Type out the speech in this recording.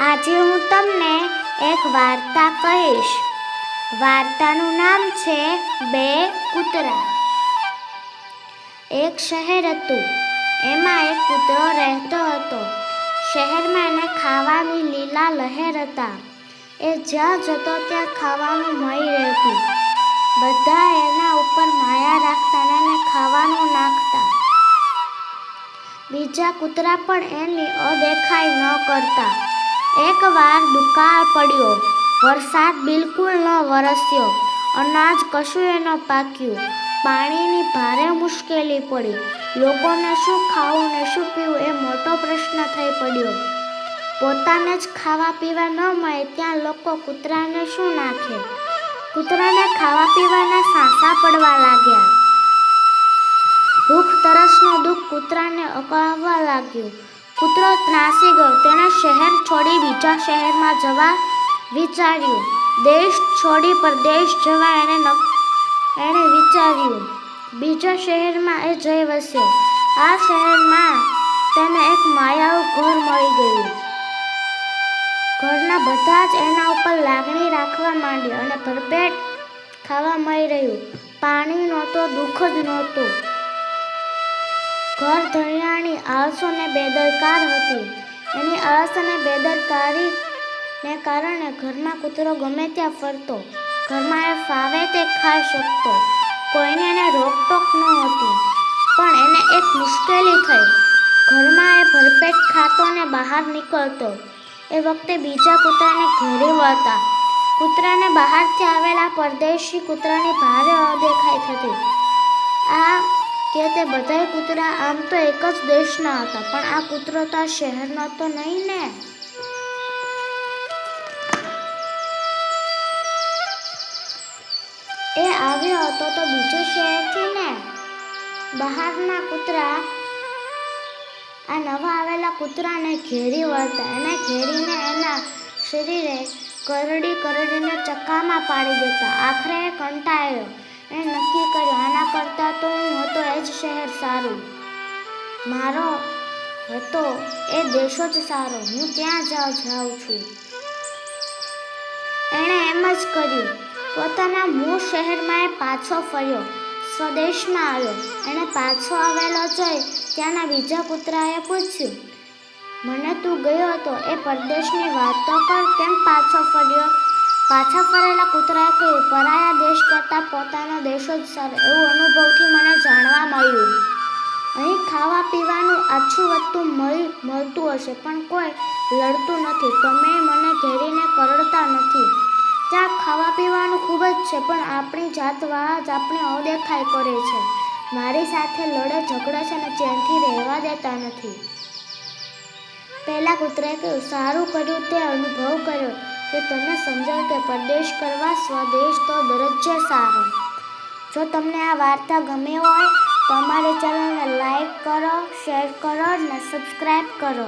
આજે હું તમને એક વાર્તા કહીશ. વાર્તાનું નામ છે બે કૂતરા. એક શહેર હતું. એમાં એક કૂતરો રહેતો હતો. શહેરમાં એને ખાવાની લીલા લહેર હતા. એ જ્યાં જતો ત્યાં ખાવાનું મળી રહેતું. બધા એના ઉપર માયા રાખતા અને એને ખાવાનું નાખતા. બીજા કૂતરા પણ એની અદેખાઈ ન કરતા. એકવાર દુકાળ પડ્યો. વરસાદ બિલકુલ ન વરસ્યો. અનાજ કશું એ ન પાક્યું. પાણીની ભારે મુશ્કેલી પડી. લોકોને શું ખાવું ને શું પીવું એ મોટો પ્રશ્ન થઈ પડ્યો. પોતાને જ ખાવા પીવા ન મળે ત્યાં લોકો કૂતરાને શું નાખે? કૂતરાને ખાવા પીવાના સાંસા પડવા લાગ્યા. ભૂખ તરસનું દુઃખ કૂતરાને અકળાવવા લાગ્યું. કૂતરો ત્રાસી ગયો. તેણે શહેર છોડી બીજા શહેરમાં જવા વિચાર્યું. દેશ છોડી પરદેશ જવા એને નક- એણે વિચાર્યું. બીજા શહેરમાં એ જઈ વસ્યો. આ શહેરમાં તેને એક માયાવું ઘર મળી ગયું. ઘરના બધા જ એના ઉપર લાગણી રાખવા માંડ્યા અને ભરપેટ ખાવા મળી રહ્યું. પાણી નહોતો, દુઃખ જ નહોતું. ઘર ધણિયાણી આળસો ને બેદરકાર હતી. એની આળસ અને બેદરકારીને કારણે ઘરમાં કૂતરો ગમે ત્યાં ફરતો. ઘરમાં એ ફાવે તે ખાઈ શકતો. કોઈને એને રોકટોક નહોતી પણ એને એક મુશ્કેલી થઈ. ઘરમાં એ ભરપેટ ખાતો ને બહાર નીકળતો. એ વખતે બીજા કૂતરાને ઘેરી વળતા. કૂતરાને બહારથી આવેલા પરદેશી કૂતરાની ભારે કે તે બધાય કૂતરા આમ તો એક જ દેશના હતા, પણ આ કૂતરો તો આ શહેરનો તો નહીં ને? એ આવ્યો હતો તો બીજો શહેરથી ને? બહારના કૂતરા, આ નવા આવેલા કૂતરાને ઘેરી વળતા, એને ઘેરીને એના શરીરે કરડી કરડીને ચક્કામાં પાડી દેતા. આખરે કંટાળ્યો. એ નક્કી કર્યું, આના કરતાં તો હું હતો એ જ શહેર સારું. મારો હતો એ દેશો જ સારો. હું ત્યાં જાઉં જાઉં છું? એણે એમ જ કર્યું. પોતાના મૂળ શહેરમાં એ પાછો ફર્યો, સ્વદેશમાં આવ્યો. એણે પાછો આવેલો જોઈ ત્યાંના બીજા કૂતરાએ પૂછ્યું, મને તું ગયો હતો એ પરદેશની વાત તો કેમ પાછો ફર્યો? પાછા ફરેલા કૂતરાએ કહ્યું, પરાયા દેશ કરતાં પોતાનો દેશ જ સારો, એવું અનુભવથી મને જાણવા મળ્યું. અહીં ખાવા પીવાનું આછું વધતું મળી, મળતું હશે, પણ કોઈ લડતું નથી. તમે મને ઘેરીને કરડતા નથી. ત્યાં ખાવા પીવાનું ખૂબ જ છે, પણ આપણી જાતવાળા જ આપણી અદેખાઈ કરે છે. મારી સાથે લડે, ઝઘડે છે અને ચેનથી રહેવા દેતા નથી. પહેલાં કૂતરાએ કહ્યું, સારું કર્યું તે અનુભવ કર્યો કે તને સમજાવ કે પરદેશ કરવા સ્વદેશ તો દરજ્જે સારો. જો તમને આ વાર્તા ગમી હોય તો અમારી ચેનલને લાઈક કરો, શેર કરો અને સબસ્ક્રાઈબ કરો.